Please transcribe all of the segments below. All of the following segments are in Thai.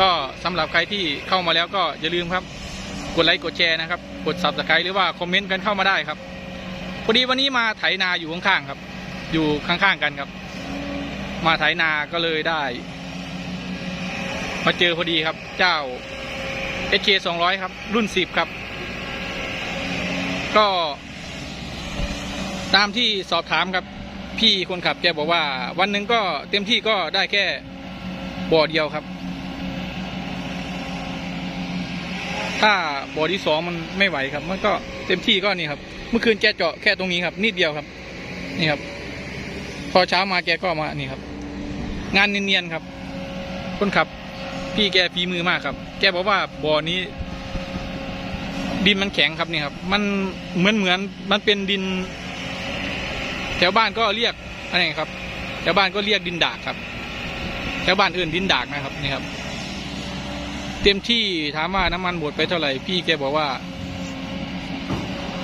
ก็สำหรับใครที่เข้ามาแล้วก็อย่าลืมครับ กดไลค์กดแชร์นะครับ กด subscribe หรือว่าคอมเมนต์กันเข้ามาได้ครับพอดีวันนี้มาไถนาอยู่ข้างๆครับ อยู่ข้างๆกันครับ มาไถนาก็เลยได้ มาเจอพอดีครับ เจ้า HK 200 ครับ รุ่น 10 ครับ ก็ ตามที่สอบถามครับ พี่คนขับแกบอกว่า วันหนึ่งก็เต็มที่ก็ได้แค่บ่อเดียวครับ ถ้าบ่อที่สองมันไม่ไหวครับ มันก็เต็มที่ก็นี่ครับ เมื่อคืนแกเจาะแค่ตรงนี้ครับนิดเดียวครับ นี่ครับ พอเช้ามาแกก็มานี่ครับ งานเนียนๆครับ คนขับ พี่แกฝีมือมากครับ แกบอกว่าบ่อนี้ ดินมันแข็งครับนี่ครับ มันเหมือนเหมือนมันเป็นดิน แถวบ้านก็เรียกอะไรครับแถวบ้านก็เรียกดินดากครับแถวบ้านอื่นดินดากนะครับนี่ครับ เต็มที่ถามว่าน้ำมันหมดไปเท่าไหร่ พี่แกบอกว่า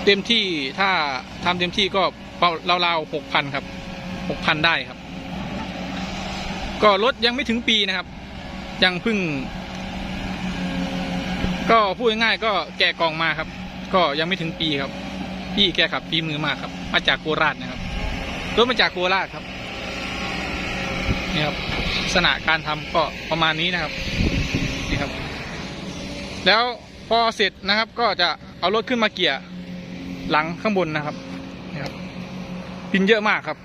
เต็มที่ถ้าทำเต็มที่ก็ราวๆหกพันครับหกพันได้ครับ ก็รถยังไม่ถึงปีนะครับ ยังเพิ่ง ก็พูดง่ายๆก็แกะกล่องมาครับ ก็ยังไม่ถึงปีครับ พี่แกขับฝีมือมากครับ มาจากโคราชนะครับรถมาจากโคราชครับนี่ครับลักษณะการทำก็ประมาณนี้นะครับ แล้วพอเสร็จนะครับก็จะเอารถขึ้นมาเกี่ยหลังข้างบนนะครับนี่ครับดินเยอะมากครับ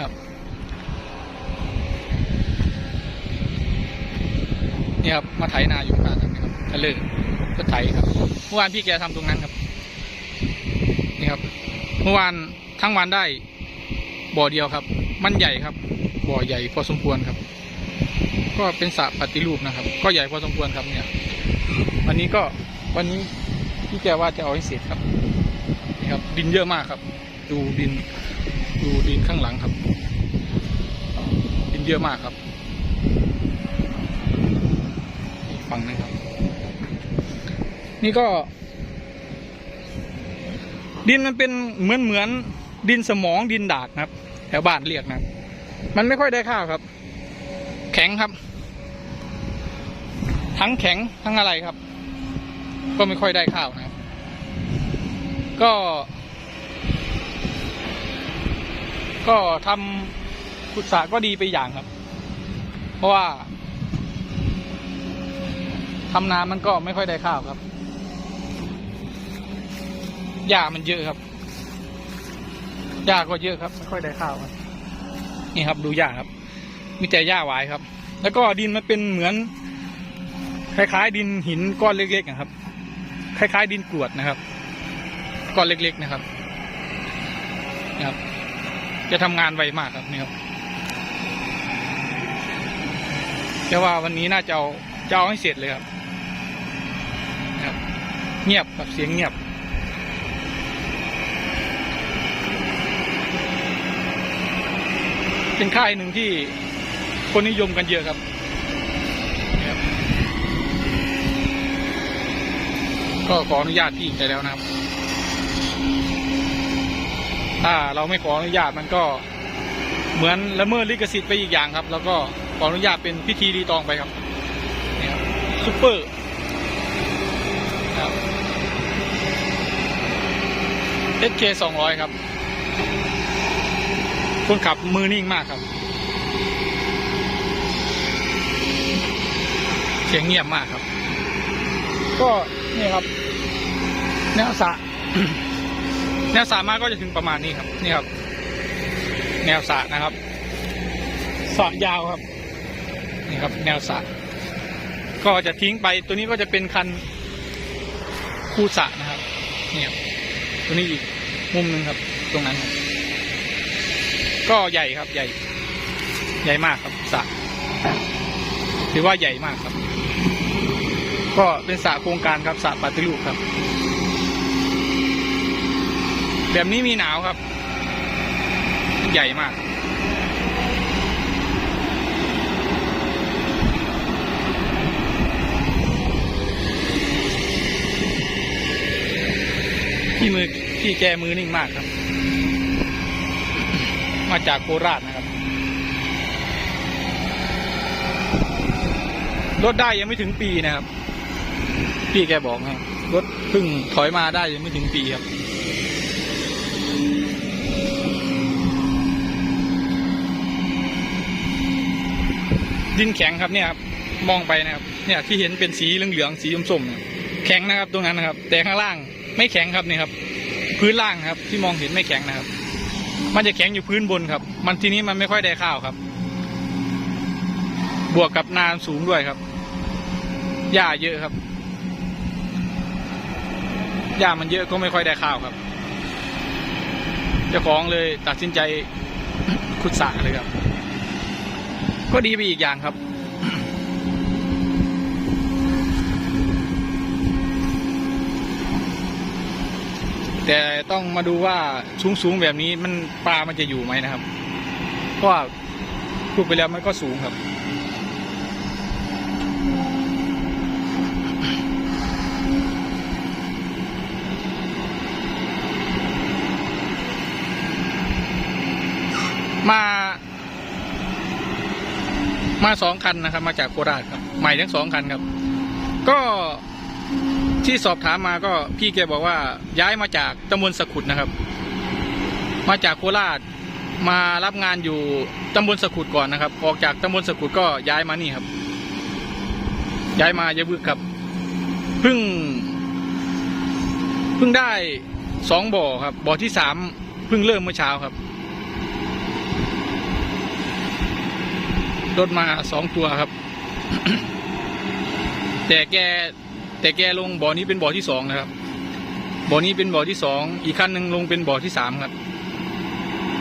ครับนี่ครับมาไถนาอยู่ข้างๆนะครับทะเลก็ไถครับเมื่อวานพี่แกทำตรงนั้นครับนี่ครับเมื่อวานทั้งวันได้บ่อเดียวครับ มันใหญ่ครับ บ่อใหญ่พอสมควรครับ ก็เป็นสระปฏิรูปนะครับ ก็ใหญ่พอสมควรครับเนี่ย วันนี้ก็วันนี้พี่แกว่าจะเอาให้เสร็จครับนี่ครับ ดินเยอะมากครับ ดูดินดูดินข้างหลังครับ ดินเยอะมากครับฝั่งนึงครับ นี่ก็ ดินมันเป็นเหมือนเหมือนดินสมองดินดากนะครับ แถวบ้านเรียกนะ มันไม่ค่อยได้ข้าวครับ แข็งครับ ทั้งแข็งทั้งอะไรครับ ก็ไม่ค่อยได้ข้าวนะก็ ก็ทำขุดสระก็ดีไปอย่างครับ เพราะว่าทำนามันก็ไม่ค่อยได้ข้าวครับหญ้ามันเยอะครับหญ้าก็เยอะครับ ไม่ค่อยได้ข้าวนี่ครับ ดูหญ้าครับ มีแต่หญ้าหวายครับ แล้วก็ดินมันเป็นเหมือน คล้ายๆ ดินหินก้อนเล็กๆนะครับ คล้าย ๆ ดินกรวดนะครับ ก้อนเล็กๆนะครับนะครับ จะทำงานไวมากครับนี่ครับแต่ว่าวันนี้น่าจะเอาจะเอาให้เสร็จเลยครับนะครับ เงียบแบบเสียงเงียบเป็นค่ายหนึ่งที่ คนนิยมกันเยอะครับก็ขออนุญาตพี่ไปแล้วนะครับ ถ้าเราไม่ขออนุญาตมันก็เหมือนละเมิดลิขสิทธิ์ไปอีกอย่างครับ แล้วก็ขออนุญาตเป็นพิธีรีตองไปครับนี่ครับซุปเปอร์ครับ SK สองร้อยครับ คนขับมือนิ่งมากครับ เสียงเงียบมากครับ ก็นี่ครับ แนวสระแนวสระมาก็จะถึงประมาณนี้ครับ นี่ครับ แนวสระนะครับสระยาวครับ นี่ครับ แนวสระก็จะทิ้งไปตัวนี้ก็จะเป็นคันคูสระนะครับนี่ครับตัวนี้อีกมุมหนึ่งครับ ตรงนั้นครับก็ใหญ่ครับใหญ่ ใหญ่มากครับสระถือว่าใหญ่มากครับ ก็เป็นสระโครงการครับสระปฏิรูปครับ แบบนี้มีหนาวครับ ใหญ่มาก ที่มือที่แกมือนิ่งมากครับ มาจากโคราชนะครับรถได้ยังไม่ถึงปีนะครับ พี่แกบอกนะรถเพิ่งถอยมาได้ยังไม่ถึงปีครับ ดินแข็งครับเนี่ยครับมองไปนะครับ เนี่ยที่เห็นเป็นสีเหลืองๆสีส้มๆแข็งนะครับ ตรงนั้นนะครับ แต่ข้างล่างไม่แข็งครับนี่ครับ พื้นล่างครับ ที่มองเห็นไม่แข็งนะครับ มันจะแข็งอยู่พื้นบนครับ มันทีนี้มันไม่ค่อยได้ข้าวครับ บวกกับนานสูงด้วยครับหญ้าเยอะครับ หญ้ามันเยอะก็ไม่ค่อยได้ข้าวครับ เจ้าของเลยตัดสินใจขุดสระเลยครับ ก็ดีไปอีกอย่างครับแต่ต้องมาดูว่าสูงแบบนี้มันปลามันจะอยู่ไหมนะครับเพราะว่าพูดไปแล้วมันก็สูงครับ มา มาสองคันนะครับ มาจากโคราชครับ ใหม่ทั้งสองคันครับ ก็ที่สอบถามมาก็พี่แกบอกว่าย้ายมาจากตำบลสะขุดนะครับ มาจากโคราชมารับงานอยู่ตำบลสะขุดก่อนนะครับ ออกจากตำบลสะขุดก็ย้ายมานี่ครับ ย้ายมายะบึกครับเพิ่งเพิ่งได้สองบ่อครับบ่อที่สามเพิ่งเริ่มเมื่อเช้าครับ รถมาสองตัวครับ แต่แกแต่แกลงบ่อนี้เป็นบ่อที่สองนะครับ บ่อนี้เป็นบ่อที่สองอีกคันหนึ่งลงเป็นบ่อที่สามครับ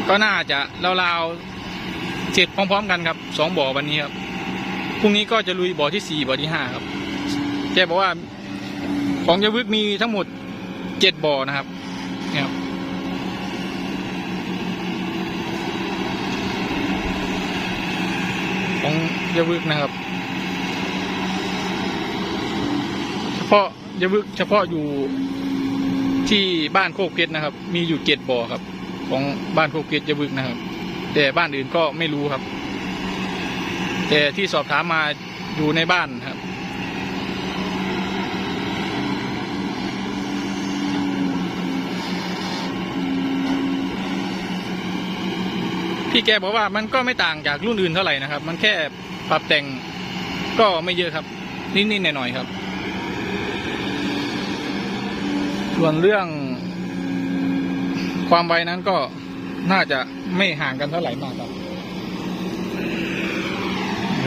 ก็น่าจะราวๆเสร็จพร้อม ๆ กันครับสองบ่อวันนี้ครับพรุ่งนี้ก็จะลุยบ่อที่สี่บ่อที่ห้าครับแกบอกว่าของยาวุกมีทั้งหมดเจ็ดบ่อนะครับเนี่ยครับ ของยาบึกนะครับ เฉพาะยาบึกเฉพาะอยู่ที่บ้านโคกเพชรนะครับ มีอยู่เจ็ดบ่อครับ ของบ้านโคกเพชรยาบึกนะครับ แต่บ้านอื่นก็ไม่รู้ครับ แต่ที่สอบถามมาอยู่ในบ้านครับ พี่แกบอกว่ามันก็ไม่ต่างจากรุ่นอื่นเท่าไหร่นะครับ มันแค่ปรับแต่งก็ไม่เยอะครับ นิดๆหน่อยๆครับ ส่วนเรื่อง ความไวนั้นก็น่าจะไม่ห่างกันเท่าไหร่มากครับ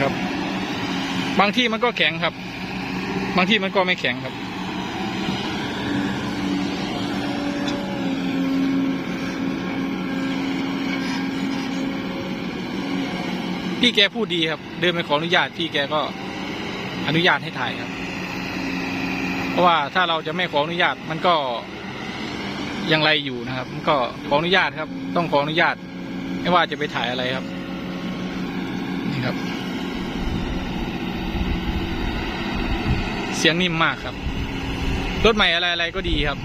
ครับ บางที่มันก็แข็งครับ บางที่มันก็ไม่แข็งครับ พี่แกพูดดีครับ เดินไปขออนุญาตพี่แกก็อนุญาตให้ถ่ายครับ เพราะว่าถ้าเราจะไม่ขออนุญาตมันก็ยังไรอยู่นะครับ มันก็ขออนุญาตครับ ต้องขออนุญาต ไม่ว่าจะไปถ่ายอะไรครับ นี่ครับ เสียงนิ่มมากครับ รถใหม่อะไรอะไรก็ดีครับ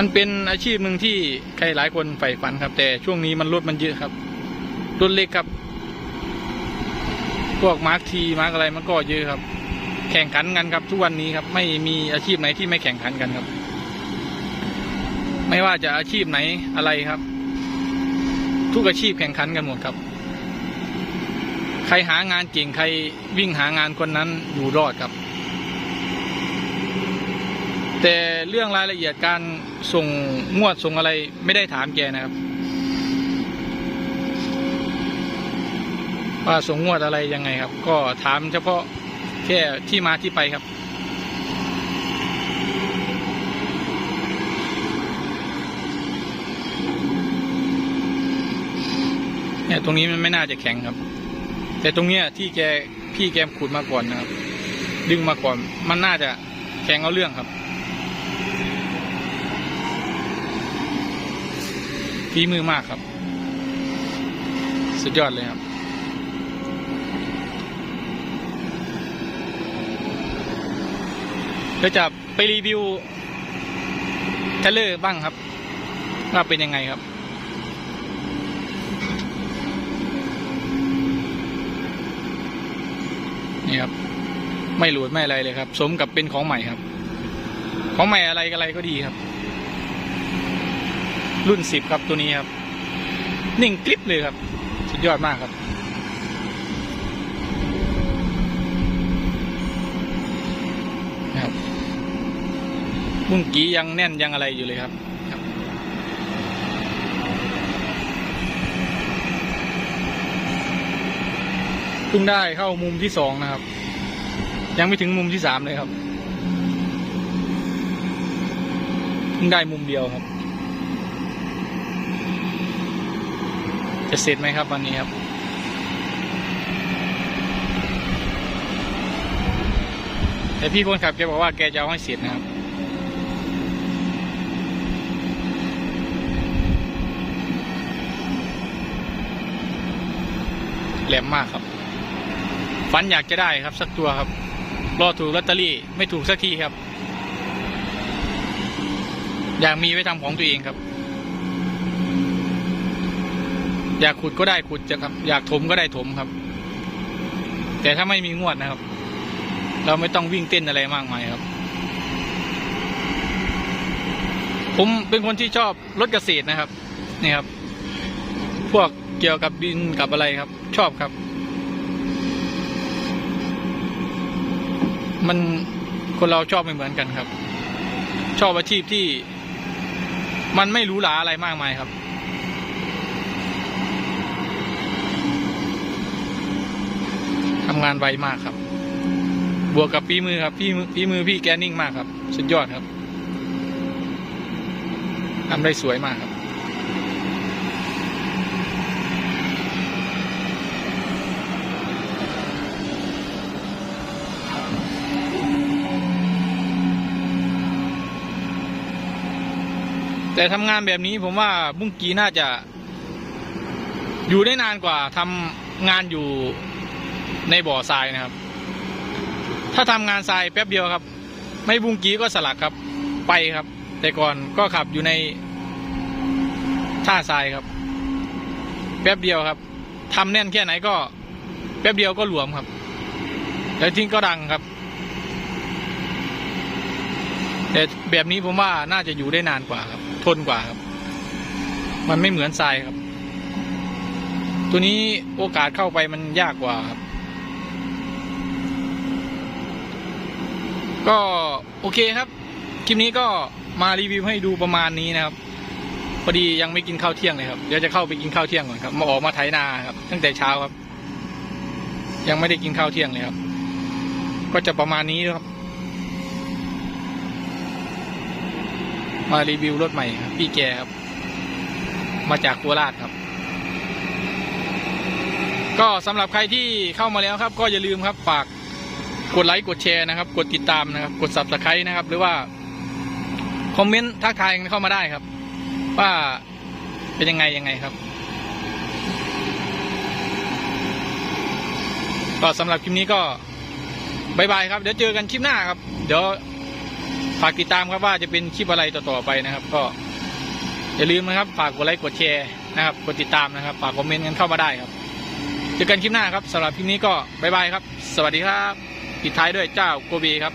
มันเป็นอาชีพหนึ่งที่ใครหลายคนใฝ่ฝันครับ แต่ช่วงนี้มันรถมันเยอะครับรถเล็กครับ พวกมาร์คทีมาร์กอะไรมันก็เยอะครับ แข่งขันกันครับ ทุกวันนี้ครับ ไม่มีอาชีพไหนที่ไม่แข่งขันกันครับ ไม่ว่าจะอาชีพไหนอะไรครับ ทุกอาชีพแข่งขันกันหมดครับ ใครหางานเก่งใครวิ่งหางานคนนั้นอยู่รอดครับ แต่เรื่องรายละเอียดการส่งงวดส่งอะไรไม่ได้ถามแกนะครับว่าส่งงวดอะไรยังไงครับ ก็ถามเฉพาะแค่ที่มาที่ไปครับ เนี่ยตรงนี้มันไม่น่าจะแข็งครับ แต่ตรงเนี้ยที่แกพี่แกมขุดมาก่อนนะครับ ดึงมาก่อนมันน่าจะแข็งเอาเรื่องครับ ฝีมือมากครับ สุดยอดเลยครับเราจะไปรีวิวเทเล์บ้างครับ ว่าเป็นยังไงครับนี่ครับไม่หลุดไม่อะไรเลยครับ สมกับเป็นของใหม่ครับ ของใหม่อะไรอะไรก็ดีครับ รุ่นสิบครับตัวนี้ครับ นิ่งกริบเลยครับ สุดยอดมากครับ นะครับบุ้งกี้ยังแน่นยังอะไรอยู่เลยครับครับเพิ่งได้เข้ามุมที่สองนะครับ ยังไม่ถึงมุมที่สามเลยครับเพิ่งได้มุมเดียวครับ จะเสร็จไหมครับวันนี้ครับ แต่พี่คนขับแกบอกว่าแกจะเอาให้เสร็จนะครับแหลมมากครับ ฝันอยากจะได้ครับ สักตัวครับ รอถูกลอตเตอรี่ไม่ถูกสักทีครับ อยากมีไว้ทำของตัวเองครับ อยากขุดก็ได้ขุดจะครับ อยากถมก็ได้ถมครับ แต่ถ้าไม่มีงวดนะครับ เราไม่ต้องวิ่งเต้นอะไรมากมายครับ ผมเป็นคนที่ชอบรถเกษตรนะครับ นี่ครับ พวกเกี่ยวกับดินกับอะไรครับ ชอบครับ มันคนเราชอบไม่เหมือนกันครับ ชอบอาชีพที่ มันไม่หรูหราอะไรมากมายครับ ทำงานไวมากครับ บวกกับฝีมือครับพี่มือฝีมือพี่แกนิ่งมากครับ สุดยอดครับทำได้สวยมากครับ แต่ทำงานแบบนี้ผมว่าบุ้งกีน่าจะ อยู่ได้นานกว่าทำงานอยู่ ในบ่อทรายนะครับ ถ้าทำงานทรายแป๊บเดียวครับ ไม่บุ้งกีก็สลักครับ ไปครับ แต่ก่อนก็ขับอยู่ในท่าทรายครับ แป๊บเดียวครับทำแน่นแค่ไหนก็ แป๊บเดียวก็หลวมครับ แล้วทิ้งก็ดังครับ แต่แบบนี้ผมว่าน่าจะอยู่ได้นานกว่าครับ ทนกว่าครับ มันไม่เหมือนทรายครับ ตัวนี้โอกาสเข้าไปมันยากกว่าครับ ก็โอเคครับ คลิปนี้ก็มารีวิวให้ดูประมาณนี้นะครับพอดียังไม่กินข้าวเที่ยงเลยครับเดี๋ยวจะเข้าไปกินข้าวเที่ยงก่อนครับ มาออกมาไถนาครับ ตั้งแต่เช้าครับ ยังไม่ได้กินข้าวเที่ยงเลยครับ ก็จะประมาณนี้ครับ มารีวิวรถใหม่ครับ พี่แกครับ มาจากโคราชครับ ก็สำหรับใครที่เข้ามาแล้วครับ ก็อย่าลืมครับฝาก กดไลค์กดแชร์นะครับ กดติดตามนะครับ กด subscribe นะครับ หรือว่า คอมเมนต์ทักทายกันเข้ามาได้ครับ ว่าเป็นยังไงยังไงครับก็สำหรับคลิปนี้ก็บายบายครับ เดี๋ยวเจอกันคลิปหน้าครับ เดี๋ยวฝากติดตามครับว่าจะเป็นคลิปอะไรต่อๆไปนะครับ ก็อย่าลืมนะครับ ฝากกดไลค์กดแชร์นะครับ กดติดตามนะครับ ฝากคอมเมนต์กันเข้ามาได้ครับ เจอกันคลิปหน้าครับสำหรับคลิปนี้ก็บายบายครับ สวัสดีครับ ปิดท้ายด้วยเจ้าโกบีครับ